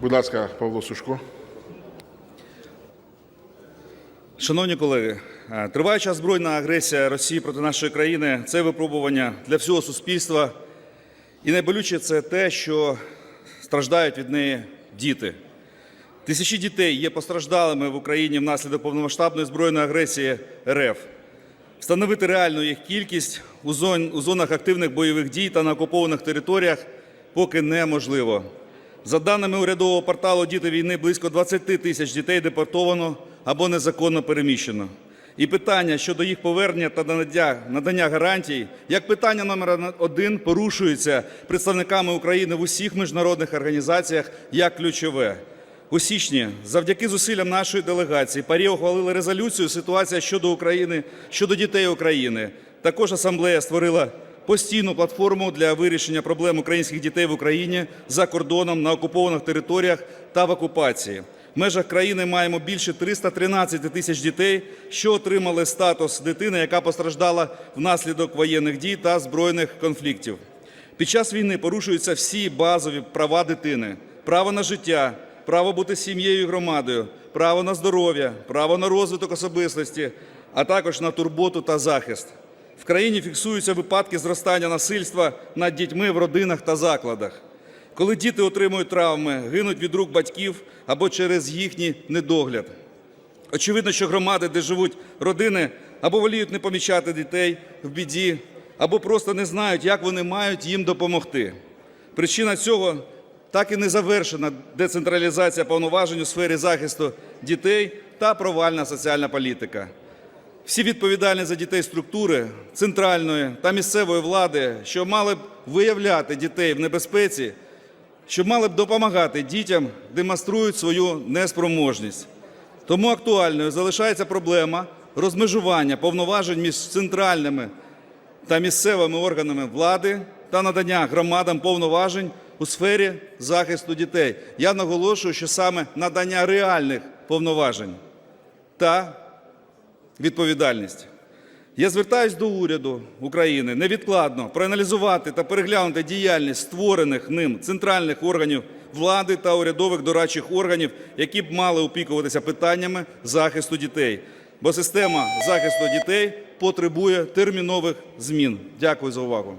Будь ласка, Павло Сушко. Шановні колеги, е, триваюча збройна агресія Росії проти нашої країни це випробування для всього суспільства. І найболюче це те, що страждають від неї діти. Тисячі дітей є постраждалими в Україні внаслідок повномасштабної збройної агресії РФ. Встановити реальну їх кількість у, зон, у зонах активних бойових дій та на окупованих територіях поки неможливо. За даними урядового порталу Діти війни близько 20 тисяч дітей депортовано або незаконно переміщено. І питання щодо їх повернення та надання, надання гарантій, як питання номер один, порушується представниками України в усіх міжнародних організаціях як ключове. У січні, завдяки зусиллям нашої делегації, ПАРІ ухвалили резолюцію «Ситуація щодо України щодо дітей України». Також асамблея створила постійну платформу для вирішення проблем українських дітей в Україні за кордоном на окупованих територіях та в окупації. В межах країни маємо більше 313 тисяч дітей, що отримали статус дитини, яка постраждала внаслідок воєнних дій та збройних конфліктів. Під час війни порушуються всі базові права дитини: право на життя, право бути сім'єю і громадою, право на здоров'я, право на розвиток особистості, а також на турботу та захист. В країні фіксуються випадки зростання насильства над дітьми в родинах та закладах. Коли діти отримують травми, гинуть від рук батьків або через їхній недогляд. Очевидно, що громади, де живуть родини, або воліють не помічати дітей в біді, або просто не знають, як вони мають їм допомогти. Причина цього так і не завершена децентралізація повноважень у сфері захисту дітей та провальна соціальна політика. Всі відповідальні за дітей структури центральної та місцевої влади, що мали б виявляти дітей в небезпеці, що мали б допомагати дітям, демонструють свою неспроможність. Тому актуальною залишається проблема розмежування повноважень між центральними та місцевими органами влади та надання громадам повноважень у сфері захисту дітей. Я наголошую, що саме надання реальних повноважень та відповідальність. Я звертаюсь до уряду України невідкладно проаналізувати та переглянути діяльність створених ним центральних органів влади та урядових дорадчих органів, які б мали опікуватися питаннями захисту дітей. Бо система захисту дітей потребує термінових змін. Дякую за увагу.